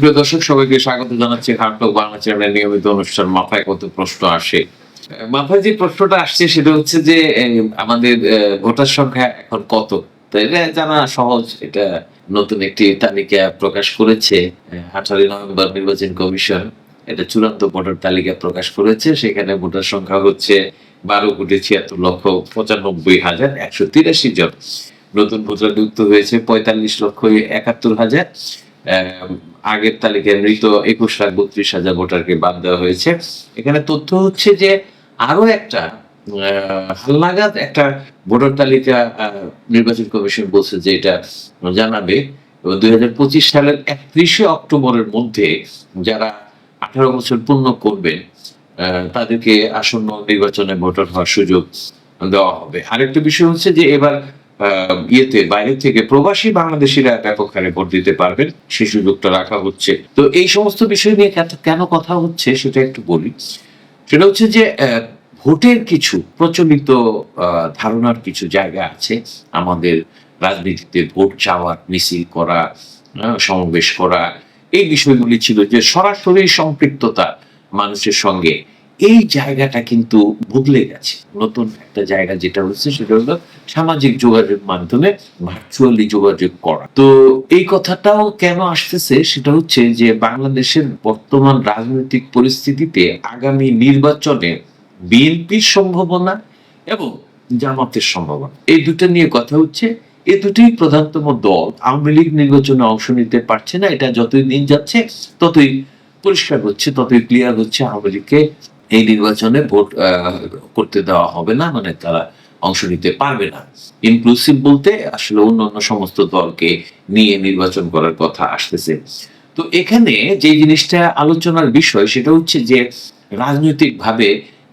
প্রিয় দর্শক, সবাইকে স্বাগত জানাচ্ছি হার্টক বাংলা চ্যানেলের নিয়মিত অনুষ্ঠান। মাথায় কত প্রশ্ন আসে? মাথায় যে প্রশ্নটা আসছে সেটা হচ্ছে যে আমাদের ভোটার সংখ্যা এখন কত? এটা জানা সহজ। এটা নতুন একটি তালিকা প্রকাশ করেছে আঠারোই নভেম্বর নির্বাচন কমিশন। এটা চূড়ান্ত ভোটার তালিকা প্রকাশ করেছে। সেখানে ভোটার সংখ্যা হচ্ছে বারো কোটি ছিয়াত্তর লক্ষ পঁচানব্বই হাজার একশো তিরাশি জন। নতুন ভোটার যুক্ত হয়েছে পঁয়তাল্লিশ লক্ষ একাত্তর হাজার। আগের তালিকায় মৃত একুশ লাখ বত্রিশ হাজার ভোটারকে বাদ দেওয়া হয়েছে। এখানে তথ্য হচ্ছে যে আরও একটা হালনাগাদ একটা ভোটার তালিকা নির্বাচন কমিশন বলছে যে এটা জানাবে। এবং দুই হাজার পঁচিশ সালের একত্রিশে অক্টোবরের মধ্যে যারা আঠারো বছর পূর্ণ করবেন তাদেরকে আসন্ন নির্বাচনে ভোটার হওয়ার সুযোগ দেওয়া হবে। আরেকটা বিষয় হচ্ছে যে এবার ইয়েতে বাইরে থেকে প্রবাসী বাংলাদেশিরা ব্যাপক হারে ভোট দিতে পারবেন, সেই সুযোগটা রাখা হচ্ছে। তো এই সমস্ত বিষয় নিয়ে কেন- কথা হচ্ছে সেটা একটু বলি। সেটা হচ্ছে যে ভোটের কিছু প্রচলিত ধারণার কিছু জায়গা আছে। আমাদের রাজনীতিতে ভোট চাওয়ার মিছিল করা সমাবেশ করা, এই বিষয়গুলি ছিল যে সরাসরি সম্পৃক্ততা মানুষের সঙ্গে এই জায়গাটা কিন্তু বদলে গেছে। নতুন একটা জায়গা যেটা হচ্ছে সেটা হলো সামাজিক যোগাযোগ মাধ্যমে ভার্চুয়ালি যোগাযোগ করা। তো এই কথাটাও কেন আসতেছে? সেটা হচ্ছে যে বাংলাদেশের বর্তমান রাজনৈতিক পরিস্থিতিতে আগামী নির্বাচনে বিএনপির সম্ভাবনা এবং জামাতের সম্ভাবনা, এই দুটো নিয়ে কথা হচ্ছে। এই দুটোই প্রধানতম দল। আওয়ামী লীগ নির্বাচনে অংশ নিতে পারছে না, এটা যতই দিন যাচ্ছে ততই পরিষ্কার হচ্ছে, ততই ক্লিয়ার হচ্ছে আওয়ামী লীগকে এই নির্বাচনে ভোট করতে দেওয়া হবে না মানে তারা অংশ নিতে পারবে না। ইনক্লুসিভ বলতে আসলে অন্য সমস্ত দলকে নিয়ে নির্বাচন করার কথা আসতেছে। তো এখানে যে জিনিসটা আলোচনার বিষয়, সেটা হচ্ছে যে রাজনৈতিকভাবে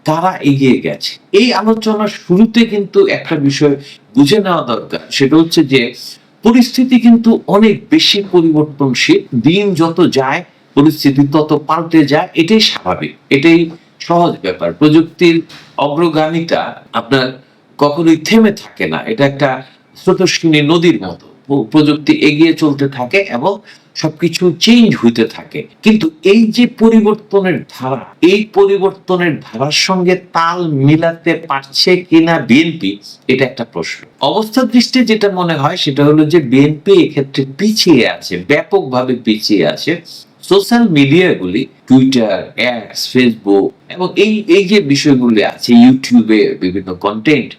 কারা এগিয়ে গেছে। এই আলোচনার শুরুতে কিন্তু একটা বিষয় বুঝে নেওয়া দরকার, সেটা হচ্ছে যে পরিস্থিতি কিন্তু অনেক বেশি পরিবর্তনশীল। দিন যত যায়, পরিস্থিতি তত পাল্টে যায়, এটাই স্বাভাবিক। এটাই সহজ ব্যাপার। প্রযুক্তির অগ্রগামিতা আপনার কখনোই থেমে থাকে না। এটা একটা স্রোতস্বিনী নদীর মতো। প্রযুক্তি এগিয়ে চলতে থাকে এবং সবকিছু চেঞ্জ হইতে থাকে। কিন্তু এই যে পরিবর্তনের ধারা, এই পরিবর্তনের ধারার সঙ্গে তাল মিলাতে পারছে কিনা বিএনপি, এটা একটা প্রশ্ন। অবস্থা দৃষ্টি যেটা মনে হয় সেটা হলো যে বিএনপি এক্ষেত্রে পিছিয়ে আছে, ব্যাপকভাবে পিছিয়ে আছে। সোশ্যাল মিডিয়াগুলি টুইটার এক্স ফেসবুক এবং এই এই যে বিষয়গুলি আছে ইউটিউবে বিভিন্ন কন্টেন্ট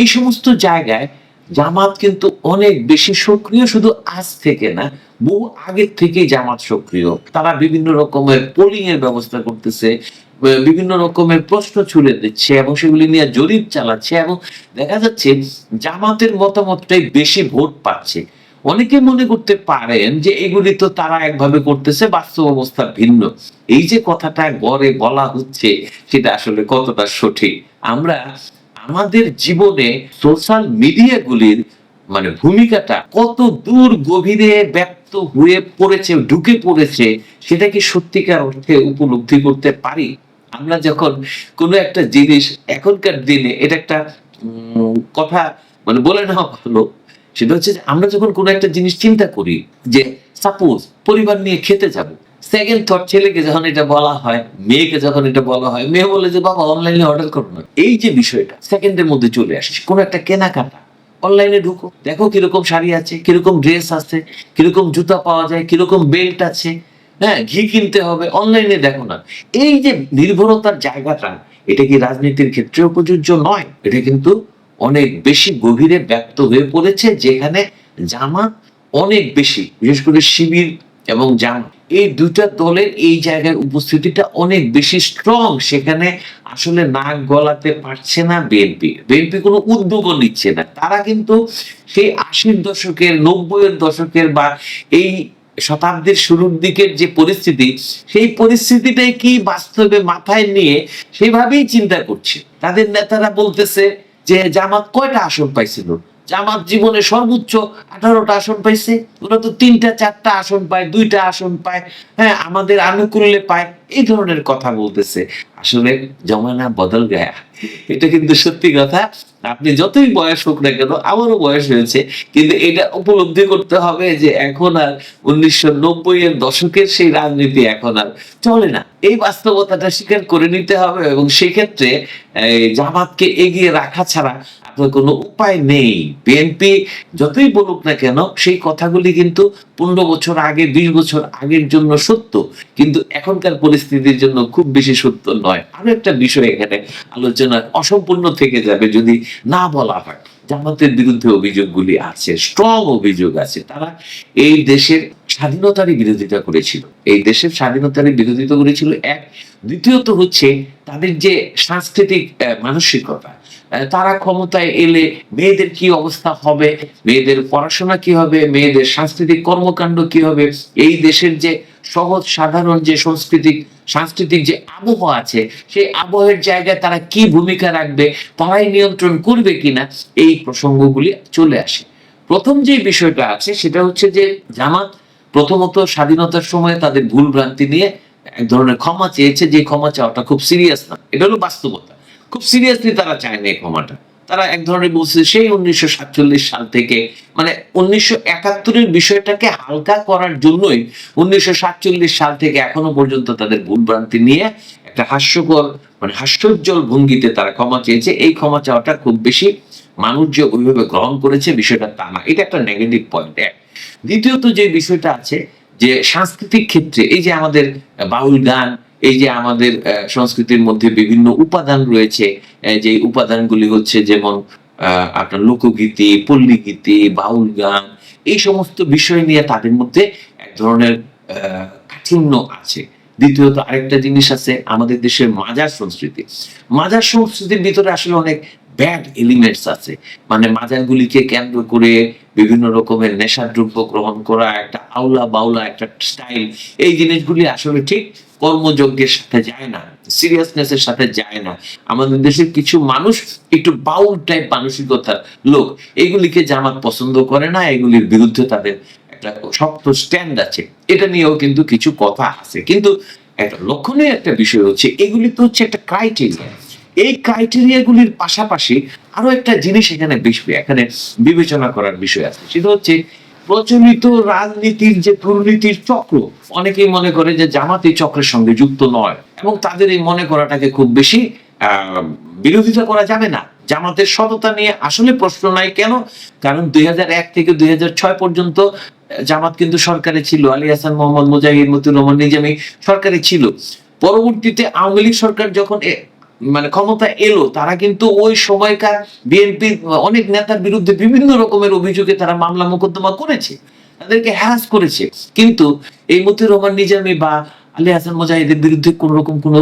এই সমস্ত জায়গায় জামাত কিন্তু অনেক বেশি সক্রিয় শুধু আজ থেকে না, বহু আগের থেকেই জামাত সক্রিয়। তারা বিভিন্ন রকমের পোলিং এর ব্যবস্থা করতেছে বিভিন্ন রকমের প্রশ্ন ছুড়ে দিচ্ছে এবং সেগুলি নিয়ে জরিপ চালাচ্ছে এবং দেখা যাচ্ছে জামাতের মতামতটাই বেশি ভোট পাচ্ছে। অনেকে মনে করতে পারেন যে এগুলি তো তারা একভাবে করতেছে, বাস্তব অবস্থা ভিন্ন। এই যে কথাটা গড়ে বলা হচ্ছে, সেটা আসলে কতটা সঠিক? আমরা আমাদের জীবনে সোশ্যাল মিডিয়াগুলির মানে ভূমিকাটা কত দূর গভীরে ব্যক্ত হয়ে পড়েছে, ঢুকে পড়েছে, সেটা কি সত্যিকার অর্থে উপলব্ধি করতে পারি? আমরা যখন কোনো একটা জিনিস এখনকার দিনে, এটা একটা কথা মানে বলে নেওয়া ভালো। সেটা হচ্ছে যে আমরা যখন কোনো একটা জিনিস চিন্তা করি যে সাপোজ পরিবার নিয়ে খেতে যাব সেকেন্ড থট ছেলেকে যখন এটা বলা হয়, মেয়েকে যখন এটা বলা হয়, মেয়ে বলে যে, বাবা অনলাইনে অর্ডার করো না। এই যে বিষয়টা সেকেন্ডের মধ্যে চলে আসে কোনো একটা কেনাকাটা। অনলাইনে ঢুকো, দেখো কীরকম শাড়ি আছে, কীরকম ড্রেস আছে, কীরকম জুতা পাওয়া যায়, কীরকম বেল্ট আছে হ্যাঁ ঘি কিনতে হবে অনলাইনে দেখো না। এই যে নির্ভরতার জায়গাটা, এটা কি রাজনীতির ক্ষেত্রেও প্রযোজ্য নয়? এটা কিন্তু অনেক বেশি গভীরে ব্যক্ত হয়ে পড়েছে, যেখানে জামাত অনেক বেশি, বিশেষ করে শিবির এবং জামা। এই দুটা দলের এই জায়গার উপস্থিতিটা অনেক বেশি স্ট্রং সেখানে আসলে নাক গলাতে পারছে না বিএনপি বিএনপি কোনো উদ্যোগও নিচ্ছে না। তারা কিন্তু সেই আশির দশকের, নব্বইয়ের দশকের বা এই শতাব্দীর শুরুর দিকের যে পরিস্থিতি, সেই পরিস্থিতিটাই কি বাস্তবে মাথায় নিয়ে সেভাবেই চিন্তা করছে। তাদের নেতারা বলতেছে যে জামাত কয়টা আসন পাইছিল? জামাত জীবনে সর্বোচ্চ আঠারোটা আসন পাইছে ওরা তো তিনটা, চারটা আসন পায়, দুইটা আসন পায় হ্যাঁ আমাদের আনুকূল্যে পায়, এই ধরনের কথা বলতেছে। আসলে জমানা বদল গায়া। এটা কিন্তু সত্যি কথা। আপনি যতই বয়স হোক না কেন, আমারও বয়স হয়েছে, কিন্তু এটা উপলব্ধি করতে হবে যে এখন আর উনিশশো নব্বই এর দশকের সেই রাজনীতি এখন আর চলে না। এই বাস্তবতাটা স্বীকার করে নিতে হবে এবং সেক্ষেত্রে জামাতকে এগিয়ে রাখা ছাড়া আপনার কোনো উপায় নেই। বিএনপি যতই বলুক না কেন, সেই কথাগুলি কিন্তু পনেরো বছর আগে, বিশ বছর আগের জন্য সত্য। কিন্তু এখনকার পরিস্থিতির জন্য খুব বেশি সত্য নয়। আরও একটা বিষয় এখানে আলোচনা অসম্পূর্ণ থেকে যাবে যদি না বলা হয়। জামাতের বিরুদ্ধে অভিযোগগুলি আছে স্ট্রং অভিযোগ আছে। তারা এই দেশের স্বাধীনতারই বিরোধিতা করেছিল। এই দেশের স্বাধীনতারই বিরোধিতা করেছিল। এক। দ্বিতীয়ত হচ্ছে তাদের যে সাংস্কৃতিক মানসিকতা তারা ক্ষমতায় এলে মেয়েদের কি অবস্থা হবে? মেয়েদের পড়াশোনা কি হবে? মেয়েদের সাংস্কৃতিক কর্মকাণ্ড কি হবে? এই দেশের যে সহজ, সাধারণ যে সাংস্কৃতিক সাংস্কৃতিক যে আবহাওয়া আছে, সেই আবহাওয়ার জায়গায় তারা কি ভূমিকা রাখবে? তারাই নিয়ন্ত্রণ করবে কিনা? এই প্রসঙ্গগুলি চলে আসে। প্রথম যে বিষয়টা আছে, সেটা হচ্ছে যে জামাত প্রথমত স্বাধীনতার সময় তাদের ভুল ভ্রান্তি নিয়ে এক ধরনের ক্ষমা চেয়েছে। যে ক্ষমা চাওয়াটা খুব সিরিয়াস না। এটা হলো বাস্তবতা। খুব সিরিয়াসলি তারা চায় না এই ক্ষমাটা। তারা এক ধরনের বলছে, সেই উনিশশো সাতচল্লিশ সাল থেকে মানে উনিশশো একাত্তরের বিষয়টাকে হালকা করার জন্যই উনিশশো সাতচল্লিশ সাল থেকে এখনও পর্যন্ত তাদের ভুল ভ্রান্তি নিয়ে একটা হাস্যকর মানে হাস্যোজ্জ্বল ভঙ্গিতে তারা ক্ষমা চেয়েছে। এই ক্ষমা চাওয়াটা খুব বেশি মানুষ যে ওইভাবে গ্রহণ করেছে, বিষয়টা তা না। এটা একটা নেগেটিভ পয়েন্ট এক। দ্বিতীয়ত যে বিষয়টা আছে, যে সাংস্কৃতিক ক্ষেত্রে, এই যে আমাদের বাউল গান এই যে আমাদের সংস্কৃতির মধ্যে বিভিন্ন উপাদান রয়েছে যে উপাদানগুলি হচ্ছে যেমন আপনার লোকগীতি, পল্লীগীতি, বাউল গান, এই সমস্ত বিষয় নিয়ে তাদের মধ্যে এক ধরনের কাঠিন্য আছে। দ্বিতীয়ত আরেকটা জিনিস আছে আমাদের দেশের মাজার সংস্কৃতি। মাজার সংস্কৃতির ভিতরে আসলে অনেক ব্যাড এলিমেন্টস আছে। মানে মাজারগুলিকে কেন্দ্র করে বিভিন্ন রকমের নেশাদ্রব্য গ্রহণ করা, একটা আউলা বাউলা একটা স্টাইল এই জিনিসগুলি আসলে ঠিক কর্মযজ্ঞের সাথে যায় না সিরিয়াসনেসের সাথে যায় না। আমাদের দেশের কিছু মানুষ একটু বাউল টাইপ মানসিকতার লোক। এগুলিকে জামাত পছন্দ করে না, এগুলির বিরুদ্ধে তাদের একটা শক্ত স্ট্যান্ড আছে। এটা নিয়েও কিন্তু কিছু কথা আছে। কিন্তু একটা লক্ষণীয় একটা বিষয় হচ্ছে, এগুলি তো হচ্ছে একটা ক্রাইটেরিয়া এই ক্রাইটেরিয়া গুলির পাশাপাশি আরও একটা জিনিস এখানে বিষয় এখানে বিবেচনা করার বিষয় আছে। সেটা হচ্ছে প্রচলিত রাজনীতির যে দুর্নীতির চক্র, অনেকেই মনে করে যে জামাত এই চক্রের সঙ্গে যুক্ত নয় এবং তাদের এই মনে করাটাকে খুব বেশি বিরোধিতা করা যাবে না। জামাতের সততা নিয়ে আসলে প্রশ্ন নাই কেন? কারণ দুই হাজার এক থেকে দুই হাজার ছয় পর্যন্ত জামাত কিন্তু সরকারে ছিল। আলী হাসান, মোহাম্মদ মুজাহিদ মতুর রহমান নিজামী সরকারে ছিল। পরবর্তীতে আওয়ামী লীগ সরকার যখন মানে ক্ষমতা এলো, তারা কিন্তু ওই সময়কার বিএনপি অনেক নেতার বিরুদ্ধে বিভিন্ন রকমের অভিযোগে তারা মামলা মোকদ্দমা করেছে, তাদেরকে হ্যারাস করেছে। কিন্তু এই মতিউর রহমান নিজামী বা আলী হাসান মুজাহিদের বিরুদ্ধে কোন রকম কোনো,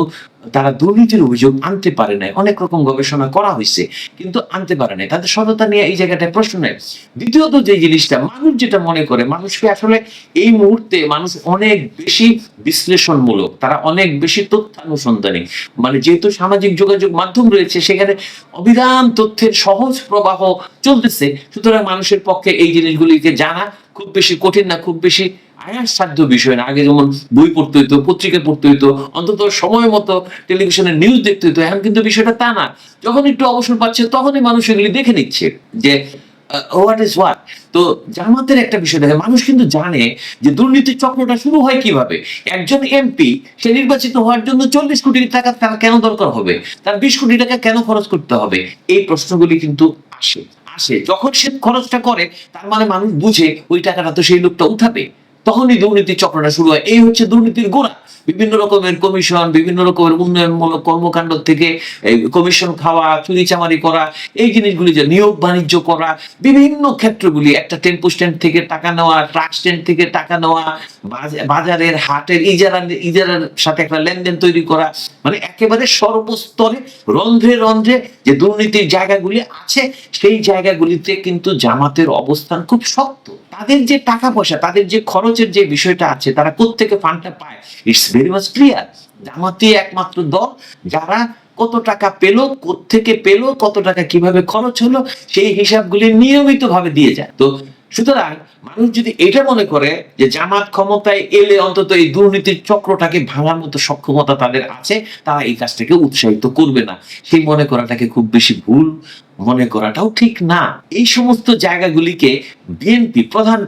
তারা দুর্নীতির অভিযোগ আনতে পারে নাই। অনেক রকম গবেষণা করা হয়েছে, কিন্তু আনতে পারে নাই। তাদের সততা নিয়ে এই জায়গাটায় প্রশ্ন নেই। দ্বিতীয়ত যে জিনিসটা, মানুষ যেটা মনে করে, মানুষকে আসলে এই মুহূর্তে মানুষ অনেক বেশি বিশ্লেষণমূলক, তারা অনেক বেশি তথ্যানুসন্ধানী। মানে যেহেতু সামাজিক যোগাযোগ মাধ্যম রয়েছে, সেখানে অবিরাম তথ্যের সহজ প্রবাহ চলতেছে। সুতরাং মানুষের পক্ষে এই জিনিসগুলিকে জানা খুব বেশি কঠিন না, খুব বেশি আয়াস সাধ্য বিষয় না। আগে যেমন বই পড়তে হইতো, পত্রিকা পড়তে হইতো, অন্তত সময় মতো টেলিভিশনের নিউজ দেখতে হইতো, এখন কিন্তু বিষয়টা তা না। যখন একটু অবসর পাচ্ছে, তখনই মানুষ এগুলি দেখে নিচ্ছে যে হোয়াট ইজ হোয়াট তো জামাতের একটা বিষয় দেখে মানুষ কিন্তু জানে যে দুর্নীতির চক্রটা শুরু হয় কীভাবে? একজন এমপি সে নির্বাচিত হওয়ার জন্য চল্লিশ কোটি টাকা তার কেন দরকার হবে? তার বিশ কোটি টাকা কেন খরচ করতে হবে? এই প্রশ্নগুলি কিন্তু আসে। আসে। যখন সে খরচটা করে, তার মানে মানুষ বুঝে ওই টাকাটা তো সেই লোকটা উঠাবে। তখনই দুর্নীতির চক্রটা শুরু হয়। এই হচ্ছে দুর্নীতির গোড়া। বিভিন্ন রকমের কমিশন, বিভিন্ন রকমের উন্নয়নমূলক কর্মকাণ্ড থেকে কমিশন খাওয়া চুরি চামারি করা, এই জিনিসগুলি যে নিয়োগ বাণিজ্য করা, বিভিন্ন ক্ষেত্রগুলি একটা টেম্পো স্ট্যান্ড থেকে টাকা নেওয়া, ট্রাক স্ট্যান্ড থেকে টাকা নেওয়া বাজারের হাটের ইজারা, ইজারার সাথে একটা লেনদেন তৈরি করা মানে একেবারে সর্বস্তরে রন্ধ্রে রন্ধ্রে যে দুর্নীতির জায়গাগুলি আছে, সেই জায়গাগুলিতে কিন্তু জামাতের অবস্থান খুব শক্ত। তাদের যে টাকা পয়সা, তাদের যে খরচের যে বিষয়টা আছে, তারা কোত্থেকে ফান্ডটা পায়? ইটস ভেরি মাচ ক্লিয়ার জামাতই একমাত্র দল, যারা কত টাকা পেল থেকে পেল, কত টাকা কীভাবে খরচ হলো, সেই হিসাবগুলি নিয়মিত ভাবে দিয়ে যায়। তো সুতরাং মানুষ যদি এটা মনে করে যে জামাত ক্ষমতায় এলে অন্তত এই দুর্নীতির চক্রটাকে ভাঙার মতো সক্ষমতা তাদের আছে, তারা এই কাজটাকে উৎসাহিত করবে না। সেই মনে করাটাকে খুব বেশি ভুল মনে করাটাও ঠিক না। এই সমস্ত জায়গাগুলিকে বিএনপি প্রধান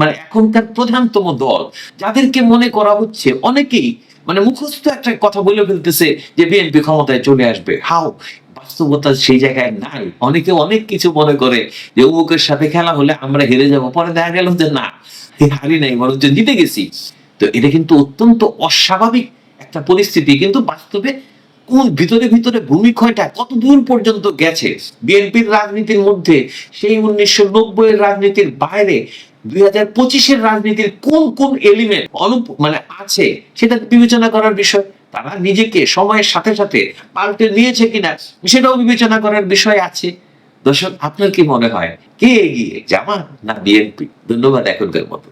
মানে এখনকার প্রধানতম দল, যাদেরকে মনে করা হচ্ছে অনেকেই মানে মুখস্থ একটা কথা বলে ফেলতেছে যে বিএনপি ক্ষমতায় চলে আসবে। হাও, বাস্তবতা সেই জায়গায় নাই। অনেকে অনেক কিছু মনে করে যে অমুকের সাথে খেলা হলে আমরা হেরে যাব, পরে দেখা গেল যে না হারি নাই, বরঞ্চ জিতে গেছি। তো এটা কিন্তু অত্যন্ত অস্বাভাবিক একটা পরিস্থিতি। কিন্তু বাস্তবে কোন ভিতরে ভিতরে ভূমিক্ষয়টা কত দূর পর্যন্ত গেছে? বিএনপির রাজনীতির মধ্যে সেই উনিশশো নব্বই রাজনীতির বাইরে দুই রাজনীতির কোন কোন এলিমেন্ট অনুপ মানে আছে, সেটা বিবেচনা করার বিষয়। তারা নিজেকে সময়ের সাথে সাথে পাল্টে নিয়েছে কিনা, সেটাও বিবেচনা করার বিষয় আছে। দর্শক, আপনার কি মনে হয়? কে এগিয়ে? জামা না বিএনপি? ধন্যবাদ এখনকার মতো।